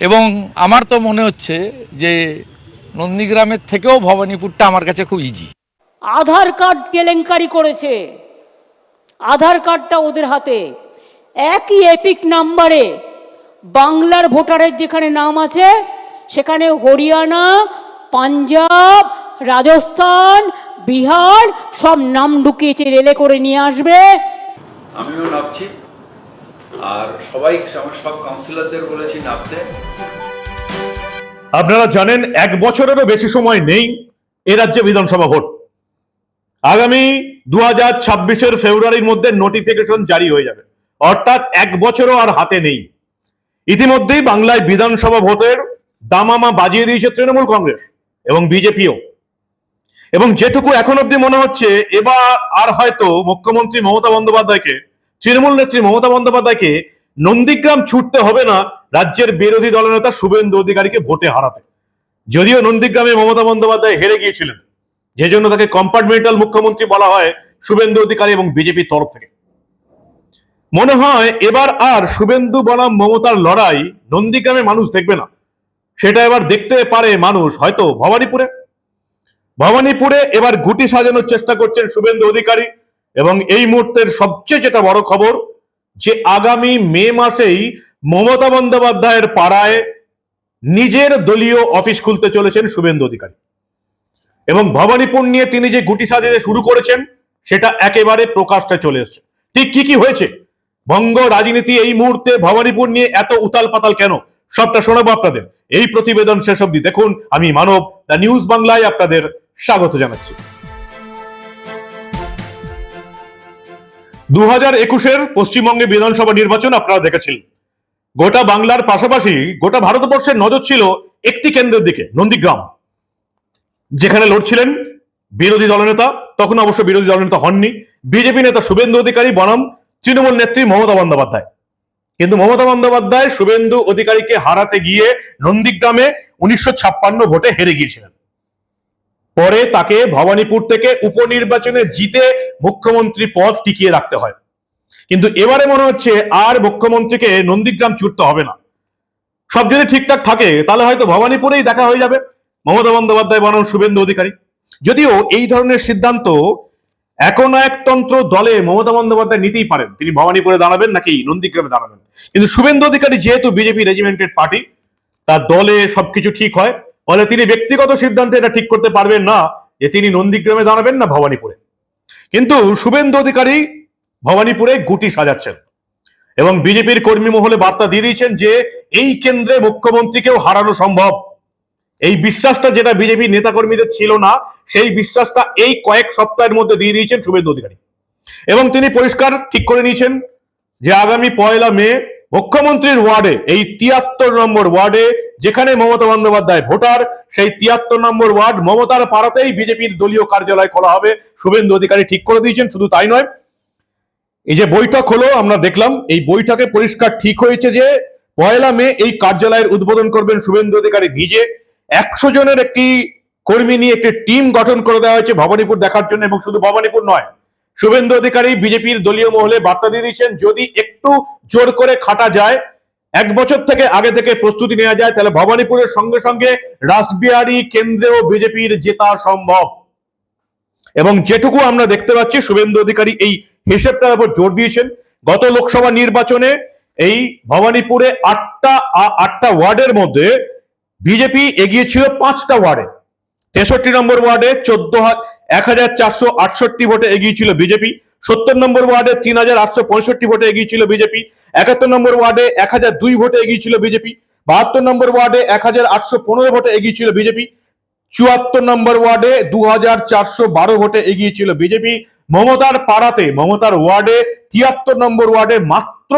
এবং আমার তো মনে হচ্ছে যে নন্দীগ্রামের থেকেও ভবানীপুরটা আমার কাছে খুব ইজি আধার কার্ড কেলেঙ্কারি করেছে। আধার কার্ডটা ওদের হাতে। একই এপিক নাম্বারে বাংলার ভোটারের যেখানে নাম আছে সেখানে হরিয়ানা পাঞ্জাব রাজস্থান বিহার সব নাম ঢুকিয়েছে রেলে করে নিয়ে আসবে। আমিও নাপছি আর সবাই, আমার সব কাউন্সিলরদের বলেছি নাপতে আপনারা জানেন, এক বছরেরও বেশি সময় নেই এ রাজ্যে বিধানসভা ভোট। আগামী দু হাজার ছাব্বিশের ফেব্রুয়ারির মধ্যে নোটিফিকেশন জারি হয়ে যাবে। অর্থাৎ এক বছরও আর হাতে নেই। ইতিমধ্যেই বাংলায় বিধানসভা ভোটের দামামা বাজিয়ে দিয়েছে তৃণমূল কংগ্রেস এবং বিজেপিও। এবং যেটুকু এখন অব্দি মনে হচ্ছে, এবার আর হয়তো মুখ্যমন্ত্রী মমতা বন্দ্যোপাধ্যায়কে তৃণমূল নেত্রী মমতা বন্দ্যোপাধ্যায়কে নন্দীগ্রাম ছুটতে হবে না, রাজ্যের বিরোধী দলনেতা শুভেন্দু অধিকারীকে ভোটে হারাতে। যদিও নন্দীগ্রামে মমতা বন্দ্যোপাধ্যায় হেরে গিয়েছিলেন যে জন্য তাকে কম্পার্টমেন্টাল মুখ্যমন্ত্রী বলা হয় শুভেন্দু অধিকারী এবং বিজেপির তরফ থেকে। মনে হয় এবার আর শুভেন্দু বনাম মমতার লড়াই নন্দীগ্রামে মানুষ দেখবে না। সেটা এবার দেখতে পারে মানুষ হয়তো ভবানীপুরে। ভবানীপুরে এবার গুটি সাজানোর চেষ্টা করছেন শুভেন্দু অধিকারী। এবং এই মুহূর্তের সবচেয়ে যেটা বড় খবর, যে আগামী মে মাসেই মমতা বন্দ্যোপাধ্যায়ের পাড়ায় নিজের দলীয় অফিস খুলতে চলেছেন শুভেন্দু অধিকারী। এবং ভবানীপুর নিয়ে তিনি যে গুটি সাজাতে শুরু করেছেন, সেটা একেবারে প্রকাশ্যে চলে এসছে। ঠিক কি কি হয়েছে? বঙ্গ রাজনীতি এই মুহূর্তে ভবানীপুর নিয়ে এত উতাল পাতাল কেন? সবটা শোনাবো আপনাদের। এই প্রতিবেদন শেষ অব্দি দেখুন। আমি মানব, দ্য নিউজ বাংলায় আপনাদের স্বাগত জানাচ্ছি। দু হাজার একুশের পশ্চিমবঙ্গে বিধানসভা নির্বাচন আপনারা দেখেছিলেন। গোটা বাংলার পাশাপাশি গোটা ভারতবর্ষের নজর ছিল একটি কেন্দ্রের দিকে, নন্দীগ্রাম। যেখানে লড়ছিলেন বিরোধী দলনেতা তখন অবশ্য বিরোধী দলনেতা হননি। বিজেপি নেতা শুভেন্দু অধিকারী বনাম, তৃণমূল নেত্রী মমতা বন্দ্যোপাধ্যায়। কিন্তু মমতা বন্দ্যোপাধ্যায় শুভেন্দু অধিকারীকে হারাতে গিয়ে নন্দীগ্রামে উনিশশো ছাপ্পান্ন ভোটে হেরে গিয়েছিলেন। পরে তাকে ভবানীপুর থেকে উপনির্বাচনে জিতে মুখ্যমন্ত্রী পদ টিকিয়ে রাখতে হয়। কিন্তু এবারে মনে হচ্ছে আর মুখ্যমন্ত্রীকে নন্দীগ্রাম ছুটতে হবে না। সব যদি ঠিকঠাক থাকে, তাহলে হয়তো ভবানীপুরেই দেখা হয়ে যাবে। মমতা বন্দ্যোপাধ্যায় বনাম শুভেন্দু অধিকারী। যদিও এই ধরনের সিদ্ধান্ত একনায়কতন্ত্র দলে মমতা বন্দ্যোপাধ্যায় নিতেই পারেন। তিনি ভবানীপুরে দাঁড়াবেন নাকি নন্দীগ্রামে দাঁড়াবেন? কিন্তু শুভেন্দু অধিকারী যেহেতু বিজেপি রেজিমেন্টেড পার্টি, তার দলে সবকিছু ঠিক হয়। ফলে তিনি ব্যক্তিগত সিদ্ধান্তে এটা ঠিক করতে পারবেন না। যে তিনি নন্দীগ্রামে দাঁড়াবেন না ভবানীপুরে। কিন্তু শুভেন্দু অধিকারী ভবানীপুরে গুটি সাজাচ্ছেন এবং বিজেপির কর্মী মহলে বার্তা দিয়ে দিয়েছেন যে এই কেন্দ্রে মুখ্যমন্ত্রীকেও হারানো সম্ভব। এই বিশ্বাসটা যেটা বিজেপি নেতাকর্মীদের ছিল না, সেই বিশ্বাসটা এই কয়েক সপ্তাহের মধ্যে দিয়ে দিয়েছেন শুভেন্দু অধিকারী। এবং তিনি পরিষ্কার ঠিক করে নিয়েছেন যে আগামী পয়লা মে মুখ্যমন্ত্রীর ওয়ার্ডে, এই তিয়াত্তর নম্বর ওয়ার্ডে যেখানে মমতা বন্দ্যোপাধ্যায় ভোটার, সেই তিয়াত্তর নম্বর ওয়ার্ড মমতার পাড়াতেই বিজেপির দলীয় কার্যালয় খোলা হবে। শুভেন্দু অধিকারী ঠিক করে দিয়েছেন, শুধু তাই নয়। এই যে বৈঠক হলো, আমরা দেখলাম, এই বৈঠকে পরিষ্কার ঠিক হয়েছে যে পয়লা মে এই কার্যালয়ের উদ্বোধন করবেন শুভেন্দু অধিকারী নিজে। একশো জনের একটি কর্মী নিয়ে একটি টিম গঠন করে দেওয়া হয়েছে ভবানীপুর দেখার জন্য, এবং শুধু ভবানীপুর নয় শুভেন্দু অধিকারী বিজেপির দলীয় মহলে বার্তা দিয়ে দিচ্ছেন যদি একটু জোর করে খাটা যায়, এক বছর থেকে আগে থেকে প্রস্তুতি নেওয়া যায়, তাহলে ভবানীপুরের সঙ্গে সঙ্গে রাসবিহারী কেন্দ্রেও বিজেপির জেতা সম্ভব। এবং যেটুকু আমরা দেখতে পাচ্ছি, শুভেন্দু অধিকারী এই হিসেবটার উপর জোর দিয়েছেন। গত লোকসভা নির্বাচনে এই ভবানীপুরে আটটা আটটা ওয়ার্ডের মধ্যে বিজেপি এগিয়েছিল পাঁচটা ওয়ার্ডে। তেষট্টি নম্বর ওয়ার্ডে চোদ্দ এক হাজার চারশো আটষট্টি ভোটে এগিয়ে ছিল বিজেপি, সত্তর নম্বর ওয়ার্ডে তিন হাজার আটশো পঁয়ষট্টি ভোটে এগিয়ে ছিল বিজেপি, একাত্তর নম্বর ওয়ার্ডে এক হাজার দুই ভোটে এগিয়ে ছিল বিজেপি, বাহাত্তর নম্বর ওয়ার্ডে এক হাজার আটশো পনেরো ভোটে এগিয়ে ছিল বিজেপি, চুয়াত্তর নম্বর ওয়ার্ডে দু হাজার চারশো বারো ভোটে এগিয়ে ছিল বিজেপি, মমতার পাড়াতে, মমতার ওয়ার্ডে তিয়াত্তর নম্বর ওয়ার্ডে মাত্র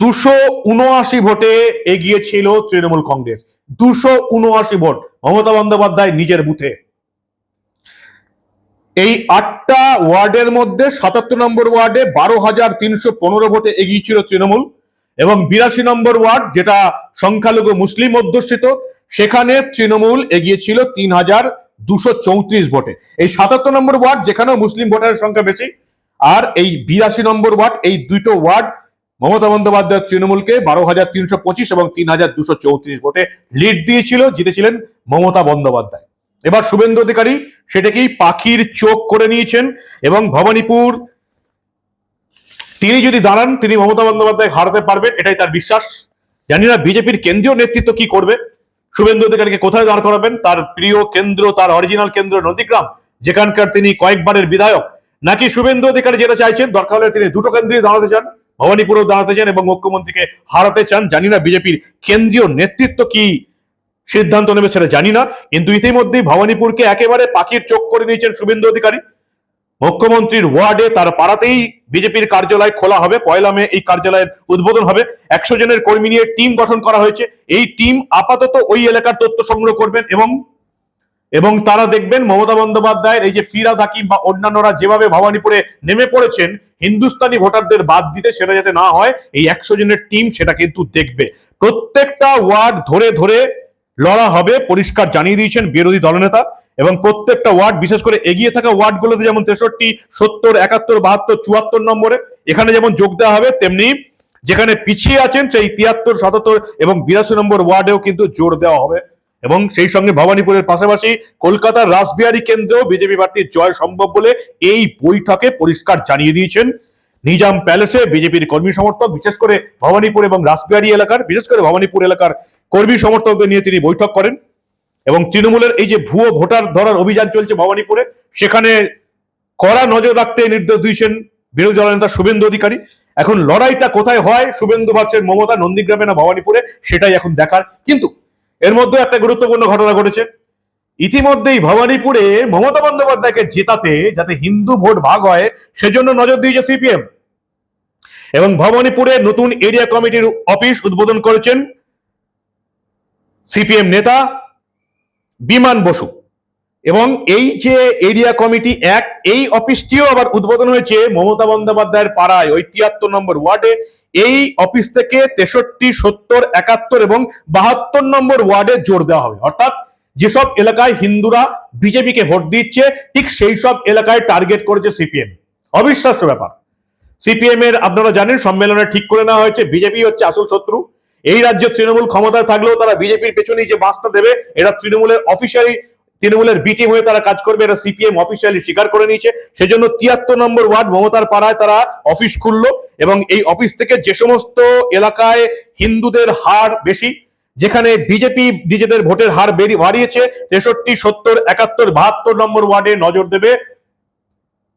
দুশো উনআশি ভোটে এগিয়েছিল তৃণমূল কংগ্রেস। দুশো উনআশি ভোট মমতা বন্দ্যোপাধ্যায় নিজের বুথে। এই আটটা ওয়ার্ডের মধ্যে সাতাত্তর নম্বর ওয়ার্ডে বারো হাজার তিনশো পনেরো ভোটে এগিয়ে ছিল তৃণমূল এবং বিরাশি নম্বর ওয়ার্ড, যেটা সংখ্যালঘু মুসলিম অধ্যুষিত, সেখানে তৃণমূল এগিয়ে ছিল তিন হাজার দুশো চৌত্রিশ ভোটে। এই সাতাত্তর নম্বর ওয়ার্ড যেখানেও মুসলিম ভোটারের সংখ্যা বেশি, আর এই বিরাশি নম্বর ওয়ার্ড, এই দুটো ওয়ার্ড মমতা বন্দ্যোপাধ্যায় তৃণমূলকে বারো হাজার তিনশো পঁচিশ এবং তিন হাজার দুশো চৌত্রিশ ভোটে লিড দিয়েছিল, জিতেছিলেন মমতা বন্দ্যোপাধ্যায়। এবার শুভেন্দু অধিকারী সেটাকেই পাখির চোখ করে নিয়েছেন এবং ভবানীপুর তিনি যদি দাঁড়ান, তিনি মমতা বন্দ্যোপাধ্যায় হারাতে পারবেন, এটাই তার বিশ্বাস। জানি না বিজেপির কেন্দ্রীয় নেতৃত্ব কি করবে। শুভেন্দু অধিকারীকে কোথায় দাঁড় করাবেন? তার প্রিয় কেন্দ্র, তার অরিজিনাল কেন্দ্র নদীগ্রাম, যেখানকার তিনি কয়েকবারের বিধায়ক। নাকি শুভেন্দু অধিকারী যেটা চাইছেন, দরকার হলে তিনি দুটো কেন্দ্রে দাঁড়াতে চান, ভবানীপুরেও দাঁড়াতে চান এবং মুখ্যমন্ত্রীকে হারাতে চান। জানি না বিজেপির কেন্দ্রীয় নেতৃত্ব কি সিদ্ধান্ত নেবে সেটা জানি না, কিন্তু ইতিমধ্যেই ভবানীপুরকে একেবারে পাখির চোখ করে নিয়েছেন শুভেন্দু অধিকারী। মুখ্যমন্ত্রীর ওয়ার্ডে তার পাড়াতেই বিজেপির কার্যালয় খোলা হবে, পয়লা মে এই কার্যালয়ের উদ্বোধন হবে। একশো জনের কর্মী নিয়ে টিম গঠন করা হয়েছে। এই টিম আপাতত ওই এলাকার তথ্য সংগ্রহ করবেন এবং এবং তারা দেখবেন মমতা বন্দ্যোপাধ্যায়ের এই যে ফিরাদ হাকিম বা অন্যান্যরা যেভাবে ভবানীপুরে নেমে পড়েছেন, হিন্দুস্তানি ভোটারদের বাদ দিতে সেটা যাতে না হয়, এই একশো জনের টিম সেটা কিন্তু দেখবে। প্রত্যেকটা ওয়ার্ড ধরে ধরে লড়া হবে, পরিষ্কার জানিয়ে দিয়েছেন বিরোধী দলনেতা এবং প্রত্যেকটা ওয়ার্ড, বিশেষ করে এগিয়ে থাকা ওয়ার্ডগুলোতে যেমন তেষট্টি, সত্তর, একাত্তর, বাহাত্তর, চুয়াত্তর নম্বরে এখানে যেমন যোগ দেওয়া হবে, তেমনি যেখানে পিছিয়ে আছেন সেই তিয়াত্তর, সাতাত্তর এবং বিরাশি নম্বর ওয়ার্ডেও কিন্তু জোর দেওয়া হবে। এবং সেই সঙ্গে ভবানীপুরের পাশাপাশি কলকাতার রাসবিহারী কেন্দ্রেও বিজেপি প্রার্থীর জয় সম্ভব বলে এই বৈঠকে পরিষ্কার জানিয়ে দিয়েছেন নিজাম প্যালেসে বিজেপির কর্মী সমর্থক, বিশেষ করে ভবানীপুর এবং রাসবিহারী এলাকার, বিশেষ করে ভবানীপুর এলাকার কর্মী সমর্থকদের নিয়ে তিনি বৈঠক করেন। এবং তৃণমূলের এই যে ভুয়ো ভোটার ধরার অভিযান চলছে ভবানীপুরে, সেখানে কড়া নজর রাখতে নির্দেশ দিয়েছেন বিরোধী দলনেতা শুভেন্দু অধিকারী। এখন লড়াইটা কোথায় হয়, শুভেন্দু ভাবছেন মমতা নন্দীগ্রামে না ভবানীপুরে, সেটাই এখন দেখার। কিন্তু এর মধ্যে একটা গুরুত্বপূর্ণ ঘটনা ঘটেছে। ইতিমধ্যেই ভবানীপুরে মমতা বন্দ্যোপাধ্যায়কে জেতাতে যাতে হিন্দু ভোট ভাগ হয়, সেজন্য নজর দিয়েছে সিপিএম। এবং ভবানীপুরে নতুন এরিয়া কমিটির অফিস উদ্বোধন করেছেন সিপিএম নেতা বিমান বসু। এবং এই যে এরিয়া কমিটি এক, এই অফিসটিও আবার উদ্বোধন হয়েছে মমতা বন্দ্যোপাধ্যায়ের পাড়ায়, ওই তিয়াত্তর নম্বর ওয়ার্ডে। এই অফিস থেকে তেষট্টি, সত্তর, একাত্তর এবং বাহাত্তর নম্বর ওয়ার্ডে জোর দেওয়া হবে। অর্থাৎ যেসব এলাকায় হিন্দুরা বিজেপিকে ভোট দিচ্ছে, ঠিক সেই সব এলাকায় টার্গেট করেছে সিপিএম। অবিশ্বাস্য ব্যাপার। সিপিএম এর, আপনারা জানেন, সম্মেলনে ঠিক করে নেওয়া হয়েছে। বিজেপি হচ্ছে আসল শত্রু। এই রাজ্যে তৃণমূল ক্ষমতায় থাকলেও তারা বিজেপির পেছনেই যে বাসটা দেবে এটা তৃণমূলের অফিসিয়ালি তৃণমূলের বি টিম হয়ে তারা কাজ করবে। এটা সিপিএম অফিসিয়ালি স্বীকার করে নিয়েছে। সেজন্য তিয়াত্তর নম্বর ওয়ার্ড মমতার পাড়ায় তারা অফিস খুললো এবং এই অফিস থেকে যে সমস্ত এলাকায় হিন্দুদের হার বেশি, যেখানে বিজেপি নিজেদের ভোটের হার বাড়িয়েছে, তেষট্টি, সত্তর, একাত্তর, বাহাত্তর নম্বর ওয়ার্ডে নজর দেবে।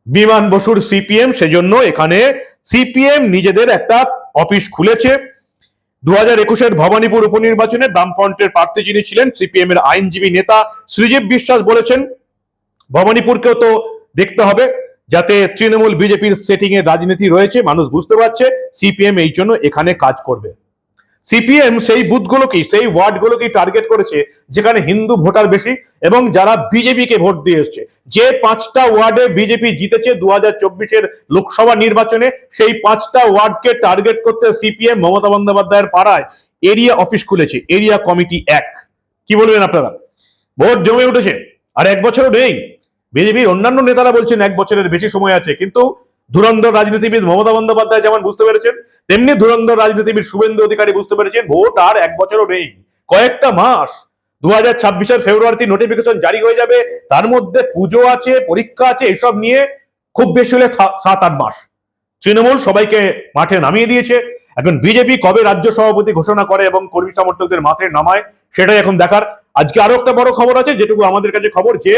বিমান বসুর সিপিএম, সেজন্য এখানে সিপিএম নিজেদের একটা অফিস খুলেছে। দু হাজার একুশের ভবানীপুর উপনির্বাচনে বামফ্রন্টের প্রার্থী যিনি ছিলেন সিপিএম এর আইনজীবী নেতা শ্রীজীব বিশ্বাস বলেছেন, ভবানীপুরকেও তো দেখতে হবে, যাতে তৃণমূল বিজেপির সেটিং এর রাজনীতি রয়েছে, মানুষ বুঝতে পারছে, সিপিএম এই জন্য এখানে কাজ করবে। সিপিএম সেই বুথগুলোকেই, সেই ওয়ার্ডগুলোকেই টার্গেট করেছে, যেখানে হিন্দু ভোটার বেশি এবং যারা বিজেপিকে ভোট দিয়ে এসছে। যে পাঁচটা ওয়ার্ডে বিজেপি জিতেছে দু হাজার লোকসভা নির্বাচনে, সেই পাঁচটা ওয়ার্ডকে টার্গেট করতে সিপিএম মমতা বন্দ্যোপাধ্যায়ের পাড়ায় এরিয়া অফিস খুলেছে এরিয়া কমিটি এক। কি বলবেন আপনারা? ভোট জমে উঠেছে, আর এক বছরও নেই। বিজেপির অন্যান্য নেতারা বলছেন এক বছরের বেশি সময় আছে, কিন্তু ধুরন্ধর রাজনীতিবিদ মমতা বন্দ্যোপাধ্যায় যেমন বুঝতে পেরেছেন, তেমনি ধুরন্ধর রাজনীতিবিদ শুভেন্দু অধিকারী বুঝতে পেরেছেন, ভোট আর এক বছরও নেই। কয়েকটা মাস দু হাজার ছাব্বিশের ফেব্রুয়ারিতে নোটিফিকেশন জারি হয়ে যাবে, তার মধ্যে পুজো আছে, পরীক্ষা আছে, এসব নিয়ে খুব বেশি হলে সাত আট মাস। তৃণমূল সবাইকে মাঠে নামিয়ে দিয়েছে। এখন বিজেপি কবে রাজ্য সভাপতি ঘোষণা করে এবং কর্মী সমর্থকদের মাঠে নামায়, সেটাই এখন দেখার। আজকে আরও একটা বড় খবর আছে, যেটুকু আমাদের কাছে খবর যে,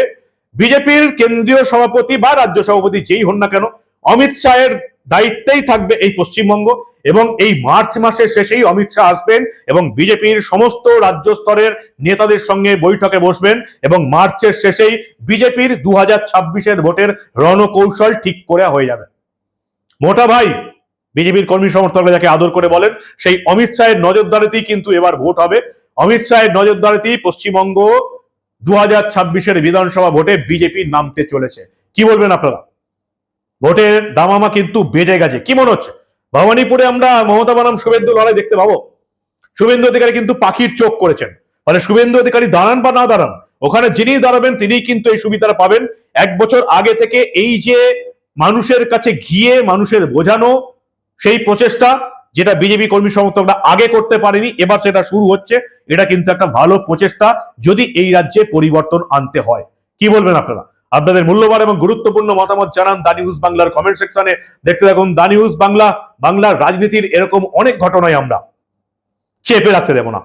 বিজেপির কেন্দ্রীয় সভাপতি বা রাজ্য সভাপতি যেই হন না কেন অমিত শাহের দায়িত্বেই থাকবে এই পশ্চিমবঙ্গ এবং এই মার্চ মাসের শেষেই অমিত শাহ আসবেন এবং বিজেপির সমস্ত রাজ্য স্তরের নেতাদের সঙ্গে বৈঠকে বসবেন এবং মার্চের শেষেই বিজেপির দু হাজার ভোটের রণকৌশল ঠিক করে হয়ে যাবে। মোটা ভাই, বিজেপির কর্মী সমর্থকরা যাকে আদর করে বলেন, সেই অমিত শাহের নজরদারিতেই কিন্তু এবার ভোট হবে। অমিত শাহের নজরদারিতেই পশ্চিমবঙ্গ দু হাজার বিধানসভা ভোটে বিজেপি নামতে চলেছে। কি বলবেন আপনারা? ভোটের দামামা কিন্তু বেজে গেছে। কি মনে হচ্ছে? ভবানীপুরে আমরা মমতা বানাম শুভেন্দু লড়াই দেখতে পাবো? শুভেন্দু অধিকারী কিন্তু পাখির চোখ করেছেন। মানে শুভেন্দু অধিকারী দাঁড়ান বা না দাঁড়ান, ওখানে যিনি দাঁড়াবেন তিনিই কিন্তু এই সুবিধাটা পাবেন। এক বছর আগে থেকে এই যে মানুষের কাছে গিয়ে মানুষের বোঝানো সেই প্রচেষ্টা, যেটা বিজেপি কর্মী সমর্থকরা আগে করতে পারেনি, এবার সেটা শুরু হচ্ছে, এটা কিন্তু একটা ভালো প্রচেষ্টা, যদি এই রাজ্যে পরিবর্তন আনতে হয়। কি বলবেন আপনারা? আপনাদের মূল্যবান এবং গুরুত্বপূর্ণ মতামত জানান দা নিউজ বাংলার কমেন্ট সেকশনে দেখতে থাকুন দা নিউজ বাংলা, বাংলার রাজনীতির এরকম অনেক ঘটনায় আমরা চেপে রাখতে দেব না।